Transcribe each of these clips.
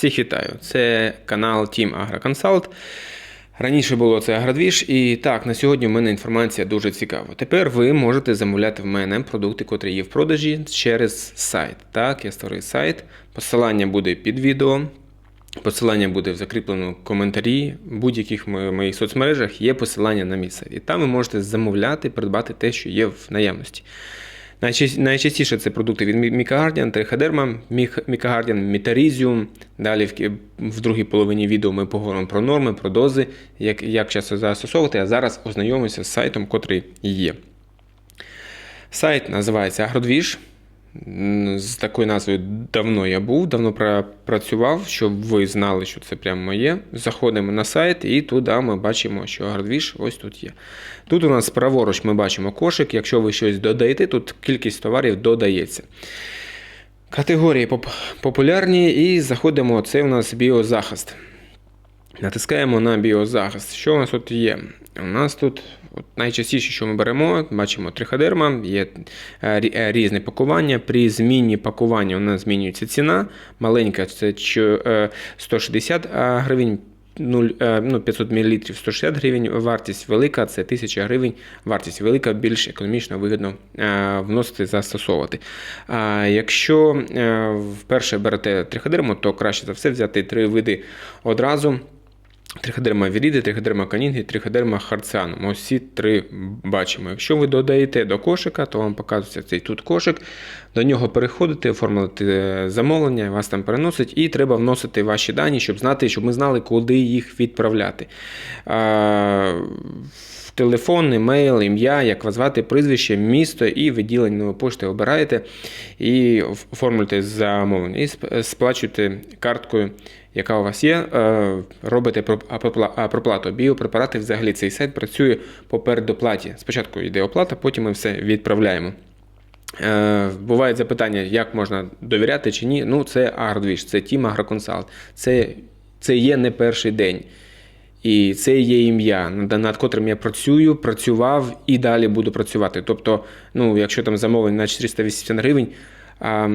Всіх вітаю! Це канал Team AgroConsult. Раніше було це Агродвіж, і так, на сьогодні в мене інформація дуже цікава. Тепер ви можете замовляти в мене продукти, котрі є в продажі через сайт. Так, я створив сайт. Посилання буде під відео. Посилання буде в закріпленому коментарі. В будь-яких моїх соцмережах є посилання на сайт. І там ви можете замовляти, придбати те, що є в наявності. Найча- Найчастіше це продукти від Мікагардіан, Триходерма, Мікагардіан, Мітарізіум. Далі в другій половині відео ми поговоримо про норми, про дози, як, як часто застосовувати, а зараз ознайомимося з сайтом, котрий є. Сайт називається Агродвіж. З такою назвою давно я був, давно працював, щоб ви знали, що це прямо моє. Заходимо на сайт, і туди ми бачимо, що Агродвіж ось тут є. Тут у нас праворуч ми бачимо кошик. Якщо ви щось додаєте, тут кількість товарів додається. Категорії поп- популярні і заходимо. Це у нас біозахист. Натискаємо на біозахист. Що у нас тут є? У нас тут от найчастіше, що ми беремо, бачимо триходерма, є е, е, різне пакування. При зміні пакування у нас змінюється ціна. Маленька це е, 160 гривень. 0, е, ну, 500 мл 160 гривень вартість велика, це 1000 гривень вартість велика, більш економічно вигідно е, вносити, застосовувати. А якщо е, вперше берете триходерму, то краще за все взяти три види одразу. Триходерма віріди, триходерма канінги, триходерма харціанум. Ось ці три бачимо. Якщо ви додаєте до кошика, то вам показується цей тут кошик. До нього переходите, оформити замовлення, вас там переносить, і треба вносити ваші дані, щоб знати, щоб ми знали, куди їх відправляти. Телефон, емейл, ім'я, як вас звати, прізвище, місто і відділення нової пошти обираєте і оформлюєте замовлення. І сплачуєте карткою, яка у вас є, е, робите проплату. Біопрепарати взагалі цей сайт працює по передоплаті. Спочатку йде оплата, потім ми все відправляємо. Е, Бувають запитання, як можна довіряти чи ні. Ну, це Агродвіж, це Team Агроконсалт. Це, це є не перший день. І це є ім'я, над, котрим я працюю, працював і далі буду працювати. Тобто, ну, якщо там замовлення на 480 гривень, а,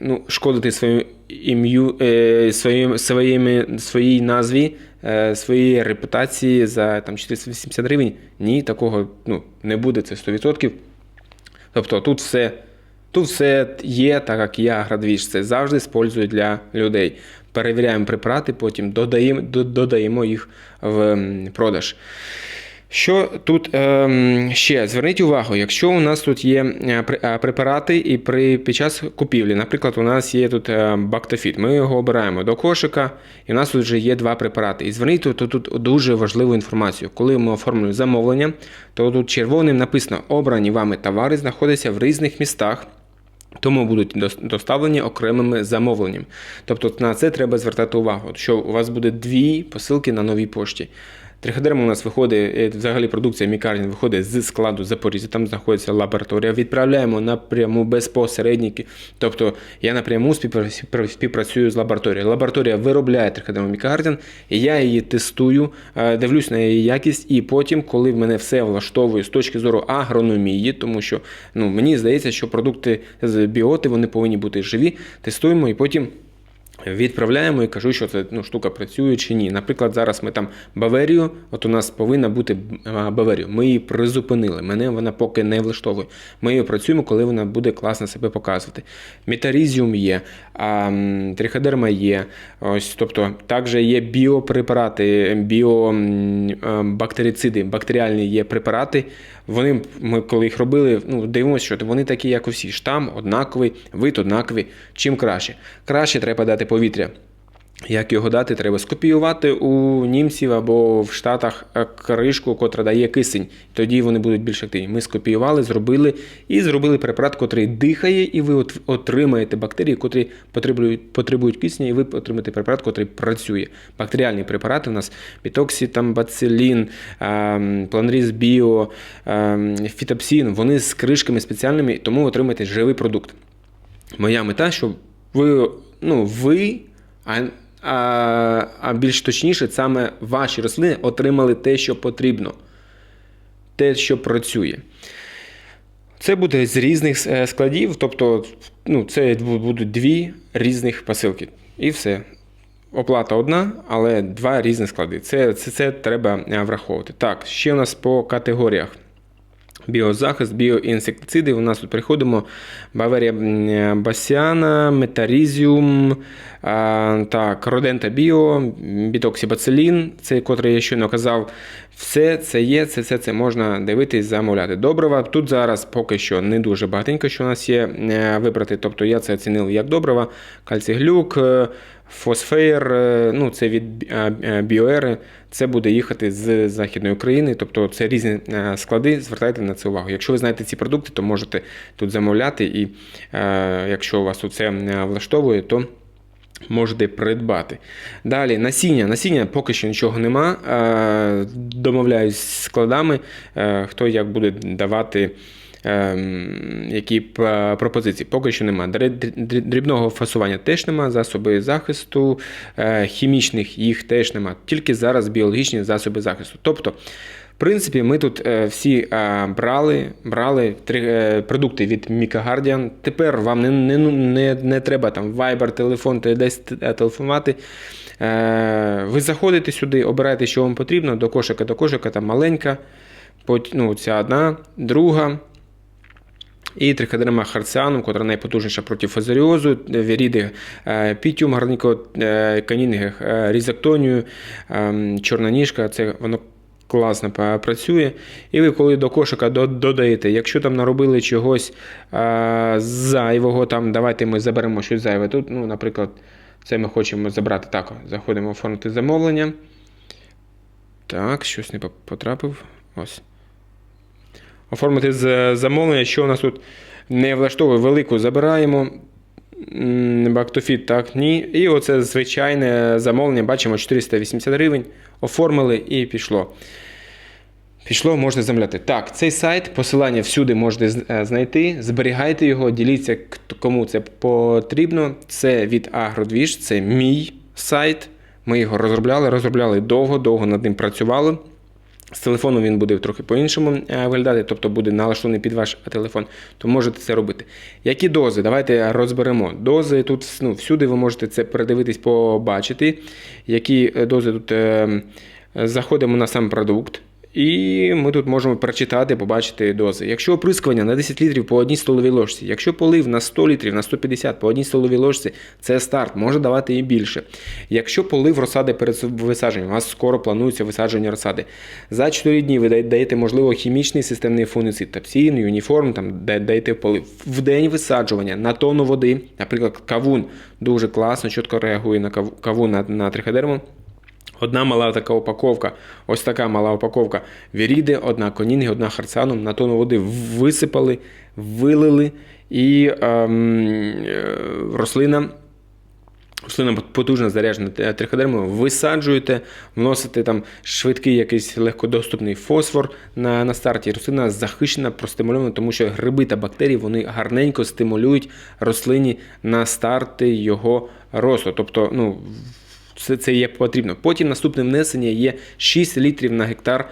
ну, шкодити своєму ім'ю, е, своїм, своїми, своїй назві, е, своїй репутації за там, 480 гривень, ні, такого ну, не буде, це 100%. Тобто тут все, тут все є, так як я градвіж це завжди спользую для людей. Перевіряємо препарати, потім додаємо, додаємо їх в продаж. Що тут ем, ще? Зверніть увагу, якщо у нас тут є е, е, препарати і при, під час купівлі, наприклад, у нас є тут е, Бактофіт, ми його обираємо до кошика, і у нас тут вже є два препарати. І зверніть тут, тут дуже важливу інформацію. Коли ми оформлюємо замовлення, то тут червоним написано обрані вами товари знаходяться в різних містах. Тому будуть доставлені окремими замовленнями. Тобто на це треба звертати увагу, що у вас буде дві посилки на новій пошті. Триходерма у нас виходить, е, взагалі продукція Мікарін виходить з складу Запоріжжя, там знаходиться лабораторія. Відправляємо напряму без посередників. Тобто я напряму співпрацюю з лабораторією. Лабораторія виробляє триходерму Мікардін, я її тестую, е, дивлюсь на її якість, і потім, коли в мене все влаштовує з точки зору агрономії, тому що ну, мені здається, що продукти з біоти вони повинні бути живі, тестуємо і потім. Відправляємо і кажу, що це ну, штука працює чи ні. Наприклад, зараз ми там Баверію, от у нас повинна бути Баверію. Ми її призупинили. Мене вона поки не влаштовує. Ми її працюємо, коли вона буде класно себе показувати. Метарізіум є, а, м, є. Ось, тобто, також є біопрепарати, біобактерициди, бактеріальні є препарати. Вони, ми коли їх робили, ну, дивимося, що вони такі, як усі. Штам однаковий, вид однаковий. Чим краще? Краще треба дати повітря. Як його дати, треба скопіювати у німців або в Штатах е, кришку, котра дає кисень. Тоді вони будуть більш активні. Ми скопіювали, зробили і зробили препарат, котрий дихає, і ви отримаєте бактерії, котрі потребують, потребують кисня, і ви отримаєте препарат, котрий працює. Бактеріальні препарати у нас бітоксі, там бацилін, ем, планріз біо, ем, фітопсін, вони з кришками спеціальними, тому отримаєте живий продукт. Моя мета, щоб ви, ну, ви, а, а, а більш точніше, саме ваші рослини отримали те, що потрібно, те, що працює. Це буде з різних е, складів, тобто ну, це будуть дві різних посилки. І все. оплата одна, але два різні склади. Це, це, це треба е, враховувати. Так, ще у нас по категоріях. Біозахист, біоінсектициди. У нас тут приходимо Баварія м, Басіана, Метарізіум, так, Родента Біо, Бітоксібацилін, це котрий я щойно казав. Все це є, це, це, це можна дивитись, замовляти. Добрива. Тут зараз поки що не дуже багатенько, що у нас є е, вибрати. Тобто я це оцінив як добрива, кальціглюк, е, фосфейр, е, ну це від бі- біоери. Це буде їхати з Західної України, тобто це різні е, склади. Звертайте на це увагу. Якщо ви знаєте ці продукти, то можете тут замовляти, і е, якщо вас тут це е, влаштовує, то можете придбати. Далі насіння. Насіння поки що нічого нема. Домовляюсь з складами, хто як буде давати. Ем, Які п- пропозиції? Поки що нема. Дрібного фасування теж нема, засоби захисту, е, хімічних їх теж нема. Тільки зараз біологічні засоби захисту. Тобто, в принципі, ми тут е, всі е, брали, брали е, продукти від Guardian. Тепер вам не, не, ну, не, не треба там Viber, телефон, та десь телефонувати. Е, ви заходите сюди, обираєте, що вам потрібно, до кошика до кошика, там маленька, ну, ця одна, друга. І триходерма харціанум, котра найпотужніша проти фазаріозу, віріди е, пітіум, гарніко е, е, різактонію, е, чорна ніжка, це воно класно працює. І ви коли до кошика додаєте, якщо там наробили чогось е, зайвого, там давайте ми заберемо щось зайве. Тут, ну, наприклад, це ми хочемо забрати так. Заходимо оформити замовлення. Так, щось не потрапив. Ось оформити замовлення, що у нас тут не влаштовує велику, забираємо. Бактофіт, так, ні. І оце звичайне замовлення, бачимо 480 гривень. Оформили і пішло. Пішло, можна замовляти. Так, цей сайт, посилання всюди можете е, знайти. Зберігайте його, діліться, кому це потрібно. Це від Агродвіж, це мій сайт. Ми його розробляли, розробляли довго, довго над ним працювали. З телефону він буде трохи по-іншому е, виглядати, тобто буде налаштований під ваш телефон, то можете це робити. Які дози? Давайте розберемо. Дози тут ну, всюди ви можете це передивитись, побачити, які е, дози тут е, заходимо на сам продукт. І ми тут можемо прочитати, побачити дози. Якщо оприскування на 10 літрів по одній столовій ложці, якщо полив на 100 літрів, на 150 по одній столовій ложці, це старт, може давати і більше. Якщо полив розсади перед висадженням, у вас скоро планується висадження розсади. За 4 дні ви даєте, можливо, хімічний системний фунгіцид, тапсін, юніформ, там да- даєте полив. В день висаджування на тонну води, наприклад, кавун дуже класно, чітко реагує на кав- кавун на, на триходерму. Одна мала така упаковка, ось така мала упаковка віріди, одна конінги, одна харціаном, на тонну води висипали, вилили, і ем, е, рослина. Рослина потужно заряджена триходермою, висаджуєте, вносите там швидкий якийсь легкодоступний фосфор на, на старті. Рослина захищена, простимульована, тому що гриби та бактерії вони гарненько стимулюють рослині на старти його росту. Тобто, ну, це, це є потрібно. Потім наступне внесення є 6 літрів на гектар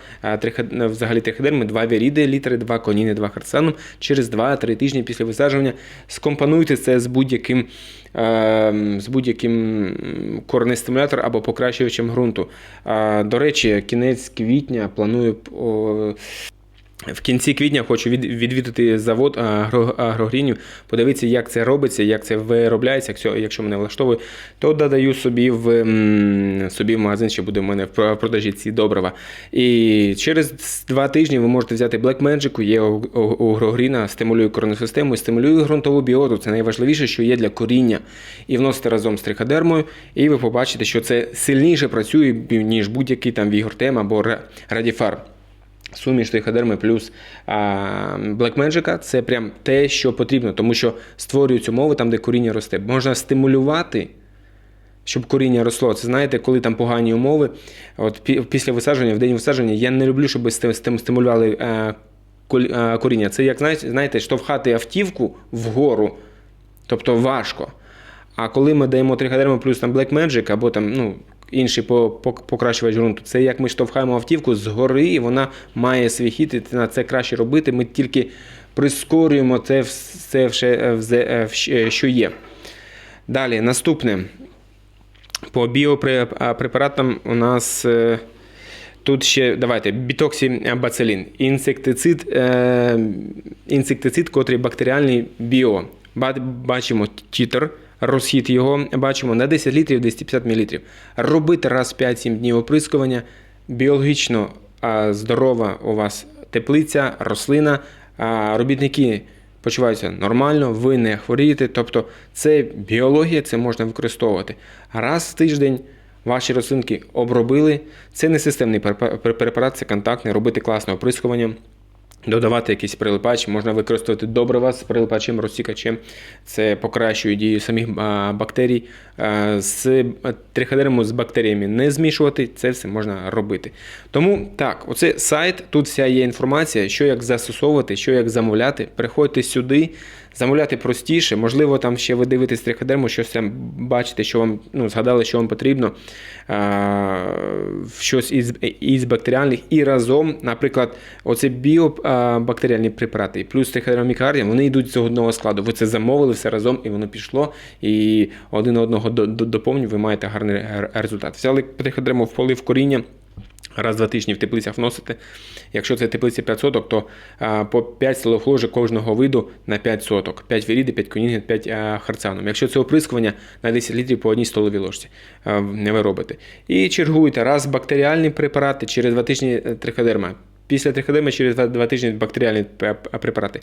взагалі триходерми, 2 віріди літри, 2 коніни, 2 харцаном. Через 2-3 тижні після висаджування скомпонуйте це з будь-яким з будь-яким м, коренестимулятором або покращувачем ґрунту. До речі, кінець квітня планую в кінці квітня хочу відвідати завод агрогрінів, подивитися, як це робиться, як це виробляється. Якщо, мене влаштовує, то додаю собі в, собі в магазин, що буде в мене в продажі ці добрива. І через два тижні ви можете взяти Black Magic, є у, агрогріна, стимулює коренну систему, стимулює ґрунтову біоту. Це найважливіше, що є для коріння. І вносите разом з триходермою, і ви побачите, що це сильніше працює, ніж будь-який там Вігортем або Радіфарм. Суміш триходерми плюс а, Black Magic це прям те, що потрібно, тому що створюють умови там, де коріння росте. Можна стимулювати, щоб коріння росло. Це знаєте, коли там погані умови. От після висадження, в день висадження, я не люблю, щоб сти- стимулювали е, е, коріння. Це як знаєте, штовхати автівку вгору, тобто важко. А коли ми даємо триходерму плюс там Black Magic або там, ну, інший по- по- покращувач ґрунту, це як ми штовхаємо автівку згори, і вона має свій хід, і на це краще робити. Ми тільки прискорюємо це все, е, е, е, що є. Далі, наступне. По біопрепаратам у нас тут ще давайте бітоксібацилін, інсектицид, інсектицид, котрий бактеріальний біо. Бачимо тітр, розхід його бачимо на 10 літрів 250 мл. Робити раз в 5-7 днів оприскування. Біологічно здорова у вас теплиця, рослина, робітники почуваються нормально, ви не хворієте. Тобто це біологія, це можна використовувати. Раз в тиждень ваші рослинки обробили. Це не системний препарат, це контактний, робити класне оприскування. Додавати якийсь прилипач, можна використовувати добрива з прилипачем, розсікачем. Це покращує дію самих бактерій. З триходерму з бактеріями не змішувати, це все можна робити. Тому так, оце сайт, тут вся є інформація, що як застосовувати, що як замовляти. Приходьте сюди, замовляти простіше. Можливо, там ще ви дивитесь триходерму, щось там бачите, що вам ну, згадали, що вам потрібно. А, щось із, із бактеріальних і разом, наприклад, оце біобактеріальні препарати, плюс трихедромікардіум, вони йдуть з одного складу. Ви це замовили все разом, і воно пішло, і один одного до- до- доповнює, ви маєте гарний результат. Взяли триходерму в полив коріння. Раз в два тижні в теплицях вносите. Якщо це теплиці 5 соток, то по 5 столових ложок кожного виду на 5 соток. 5 віріди, 5 конінги, 5 а, харцаном. Якщо це оприскування на 10 літрів по одній столовій ложці, не ви робите. І чергуйте раз бактеріальні препарати через 2 тижні е, триходерма. Після триходеми через 2 тижні бактеріальні препарати.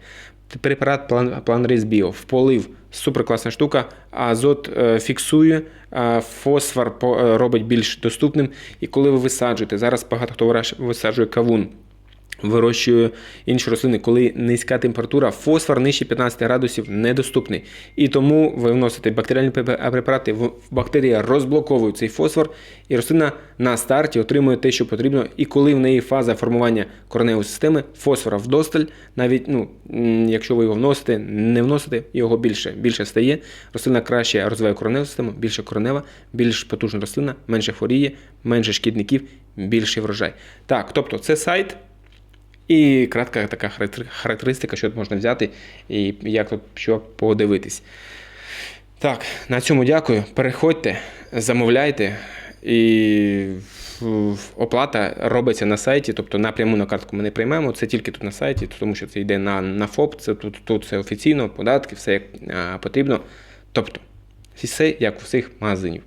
Препарат план, план Рейс Біо в полив супер класна штука. Азот е, фіксує, а фосфор е, робить більш доступним. І коли ви висаджуєте, зараз багато хто висаджує кавун. Вирощує інші рослини, коли низька температура, фосфор нижче 15 градусів недоступний. І тому ви вносите бактеріальні препа- препарати, бактерія розблоковує цей фосфор, і рослина на старті отримує те, що потрібно. І коли в неї фаза формування кореневої системи, фосфора вдосталь, навіть ну, якщо ви його вносите, не вносите, його більше, більше стає. Рослина краще розвиває кореневу систему, більше коренева, більш потужна рослина, менше хворіє, менше шкідників, більший врожай. Так, тобто це сайт. І кратка така характер- характеристика, що тут можна взяти і як тут що подивитись. Так, на цьому дякую. Переходьте, замовляйте. І оплата робиться на сайті, тобто напряму на картку ми не приймемо. Це тільки тут на сайті, тому що це йде на, на ФОП, це тут, тут все офіційно, податки, все як потрібно. Тобто, все як у всіх магазинів.